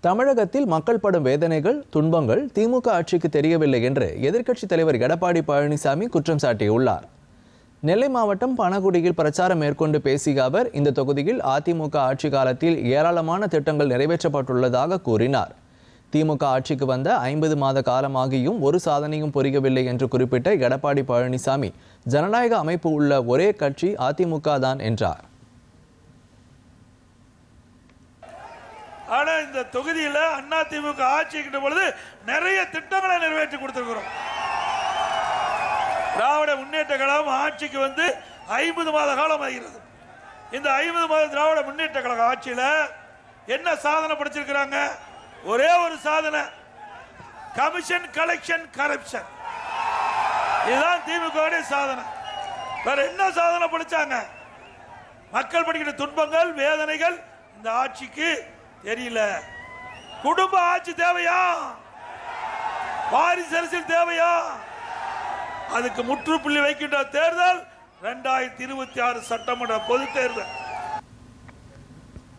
தமிழகத்தில் மக்கள் படும் வேதனைகள் துன்பங்கள் திமுக ஆட்சிக்கு தெரியவில்லை என்று எதிர்க்கட்சித் தலைவர் எடப்பாடி பழனிசாமி குற்றம் சாட்டியுள்ளார். நெல்லை மாவட்டம் பனகுடியில் பிரச்சாரம் மேற்கொண்டு பேசிய அவர் இந்த தொகுதியில் அதிமுக ஆட்சி காலத்தில் ஏராளமான திட்டங்கள் நிறைவேற்றப்பட்டுள்ளதாக கூறினார். திமுக ஆட்சிக்கு வந்த ஐம்பது மாத காலமாகியும் ஒரு சாதனையும் புரியவில்லை என்று குறிப்பிட்ட எடப்பாடி பழனிசாமி ஜனநாயக அமைப்பு உள்ள ஒரே கட்சி அதிமுக தான் என்றார். ஆனா இந்த தொகுதியில அண்ணா திமுக ஆட்சிக்கிட்ட பொழுது நிறைய திட்டங்களை நிறைவேற்றி கொடுத்திருக்கிறோம். திராவிட முன்னேற்ற கழகம் ஆட்சிக்கு வந்து ஐம்பது மாத காலம் ஆகிறது. இந்த ஐம்பது மாத திராவிட முன்னேற்ற கழக ஆட்சியில என்ன சாதனை படிச்சிருக்கிறாங்க? ஒரே ஒரு சாதனை. கமிஷன் கலெக்ஷன் கரப்ஷன் இதுதான் திமுக சாதனை. வேற என்ன சாதனை படிச்சாங்க? மக்கள் படிக்கிற துன்பங்கள் வேதனைகள் இந்த ஆட்சிக்கு தெரியல. குடும்ப ஆட்சி தேவையா? வாரிசு அரசியல் தேவையா? அதுக்கு முற்றுப்புள்ளி வைக்கின்ற தேர்தல் இரண்டாயிரத்தி இருபத்தி ஆறு சட்டமன்ற பொது தேர்தல்